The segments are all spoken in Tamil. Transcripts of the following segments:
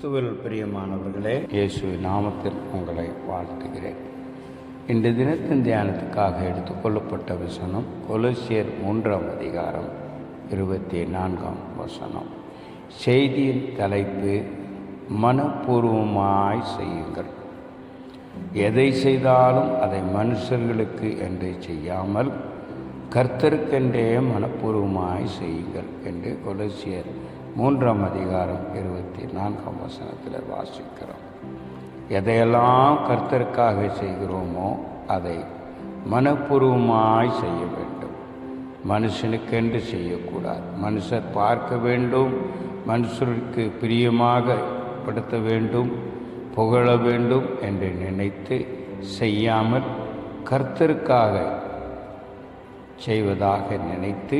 கிறிஸ்துவில் பிரியமானவர்களே இயேசு நாமத்தில் உங்களை வாழ்த்துகிறேன். இந்த தினத்தின் தியானத்துக்காக எடுத்துக்கொள்ளப்பட்ட வசனம் கொலசியர் மூன்றாம் அதிகாரம் இருபத்தி நான்காம் வசனம். செய்தியின் தலைப்பு மனப்பூர்வமாய் செய்யுங்கள். எதை செய்தாலும் அதை மனுஷர்களுக்கு என்று செய்யாமல் கர்த்தருக்கென்றே மனப்பூர்வமாய் செய்யுங்கள் என்று கொலசியர் மூன்றாம் அதிகாரம் இருபத்தி நான்காம் வசனத்தில் வாசிக்கிறோம். எதையெல்லாம் கர்த்தருக்காக செய்கிறோமோ அதை மனப்பூர்வமாய் செய்ய வேண்டும். மனுஷனுக்கென்று செய்யக்கூடாது. மனுஷர் பார்க்க வேண்டும். மனுஷருக்கு பிரியமாக படுத்த வேண்டும். புகழ வேண்டும் என்று நினைத்து செய்யாமல் கர்த்தருக்காக செய்வதாக நினைத்து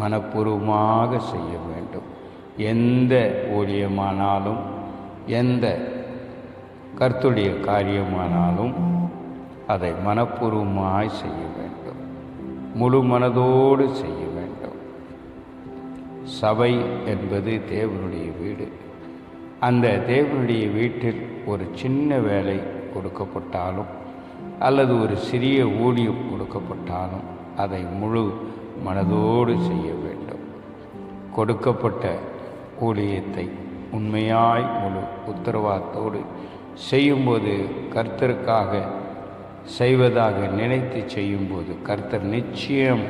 மனப்பூர்வமாக செய்ய வேண்டும். எந்த ஊழியமானாலும் எந்த கர்த்துடைய காரியமானாலும் அதை மனப்பூர்வமாய் செய்ய வேண்டும். முழு மனதோடு செய்ய வேண்டும். சபை என்பது தேவனுடைய வீடு. அந்த தேவனுடைய வீட்டில் ஒரு சின்ன வேலை கொடுக்கப்பட்டாலும் அல்லது ஒரு சிறிய ஊழியம் கொடுக்கப்பட்டாலும் அதை முழு மனதோடு செய்ய வேண்டும். கொடுக்கப்பட்ட ஊழியத்தை உண்மையாய் முழு உத்தரவாதத்தோடு செய்யும்போது கர்த்தருக்காக செய்வதாக நினைத்து செய்யும்போது கர்த்தர் நிச்சயம்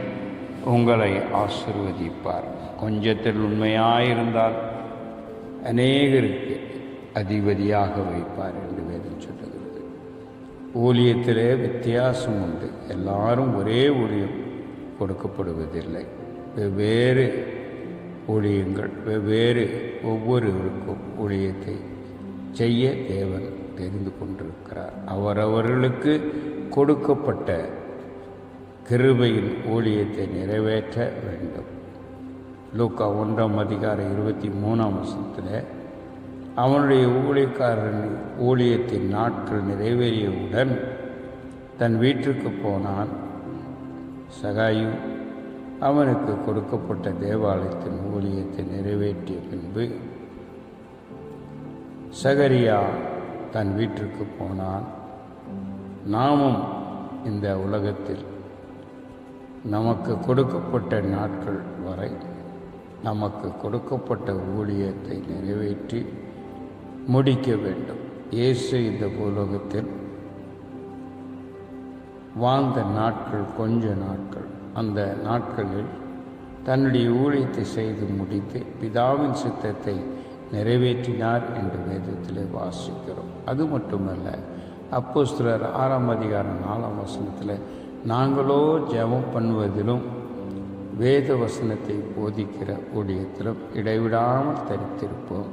உங்களை ஆசிர்வதிப்பார். கொஞ்சத்தில் உண்மையாயிருந்தால் அநேகருக்கு அதிபதியாக வைப்பார் என்று வேதம் சொல்லுகிறது. ஊழியத்திலே வித்தியாசம் உண்டு. எல்லாரும் ஒரே ஊழியம் கொடுக்கப்படுவதில்லை. வெவ்வேறு ஊழியங்கள் வெவ்வேறு ஒவ்வொருவருக்கும் ஊழியத்தை செய்ய தேவன் தெரிந்து கொண்டிருக்கிறார். அவரவர்களுக்கு கொடுக்கப்பட்ட கிருபையின் ஊழியத்தை நிறைவேற்ற வேண்டும். லூக்கா ஒன்றாம் அதிகாரம் இருபத்தி மூணாம் வருஷத்தில் அவனுடைய ஊழியக்காரன் ஊழியத்தின் நாட்கள் நிறைவேறியவுடன் தன் வீட்டிற்கு போனான். சகாயு அவனுக்கு கொடுக்கப்பட்ட தேவாலயத்தின் ஊழியத்தை நிறைவேற்றிய பின்பு சகரியா தன் வீட்டிற்கு போனான். நாமும் இந்த உலகத்தில் நமக்கு கொடுக்கப்பட்ட நாட்கள் வரை நமக்கு கொடுக்கப்பட்ட ஊழியத்தை நிறைவேற்றி முடிக்க வேண்டும். இயேசு இந்த பூலோகத்தில் வாழ்ந்த நாட்கள் கொஞ்ச நாட்கள். அந்த நாட்களில் தன்னுடைய ஊழியத்தை செய்து முடித்து பிதாவின் சித்தத்தை நிறைவேற்றினார் என்று வேதத்தில் வாசிக்கிறோம். அது மட்டுமல்ல அப்போ சிலர் ஆறாம் அதிகாரம் நாலாம் வசனத்தில் நாங்களோ ஜெபம் பண்ணுவதிலும் வேத வசனத்தை போதிக்கிற ஊழியத்திலும் இடைவிடாமல் தரித்திருப்போம்.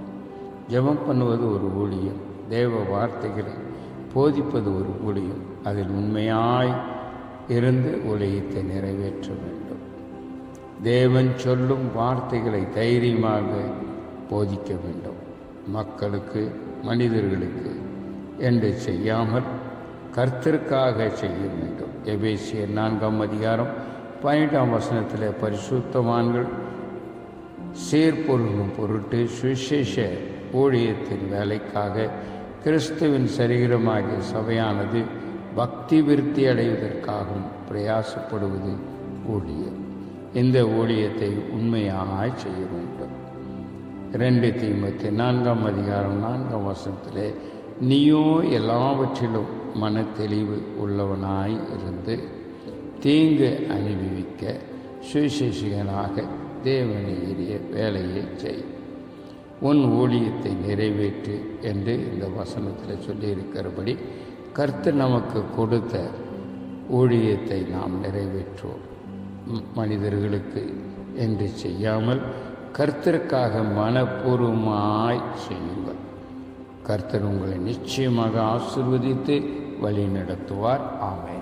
ஜெபம் பண்ணுவது ஒரு ஊழியம் தேவ வார்த்தைகளை போதிப்பது ஒரு ஊழியம். அதில் உண்மையாய் இருந்து ஊழியத்தை நிறைவேற்ற வேண்டும். தேவன் சொல்லும் வார்த்தைகளை தைரியமாக போதிக்க வேண்டும். மக்களுக்கு மனிதர்களுக்கு என்று செய்யாமல் கர்த்தருக்காக செய்ய வேண்டும். எபேசியர் நான்காம் அதிகாரம் பன்னெண்டாம் வசனத்தில் பரிசுத்தவான்கள் சீர்பொருளும் பொருட்டு சுவிசேஷ ஊழியத்தின் வேலைக்காக கிறிஸ்துவின் சரீரமாகிய சபையானது பக்தி விருத்தி அடைவதற்காகவும் பிரயாசப்படுவது ஊழியம். இந்த ஊழியத்தை உண்மையாய் செய்ய வேண்டும். ரெண்டு தீமத்தி நான்காம் அதிகாரம் நான்காம் வசனத்திலே நீயோ எல்லாவற்றிலும் மன தெளிவு உள்ளவனாய் இருந்து தீங்கு அனுபவிக்க சுவிசேஷிகனாக தேவனை எரிய வேலையை செய். உன் ஊழியத்தை நிறைவேற்று என்று இந்த வசனத்தில் சொல்லியிருக்கிறபடி கர்த்து நமக்கு கொடுத்த ஊழியத்தை நாம் நிறைவேற்றுவோம். மனிதர்களுக்கு என்று செய்யாமல் கர்த்தருக்காக மனப்பூர்வமாய் செய்யுங்கள். கர்த்தர் உங்களை நிச்சயமாக ஆசிர்வதித்து வழி நடத்துவார் ஆமை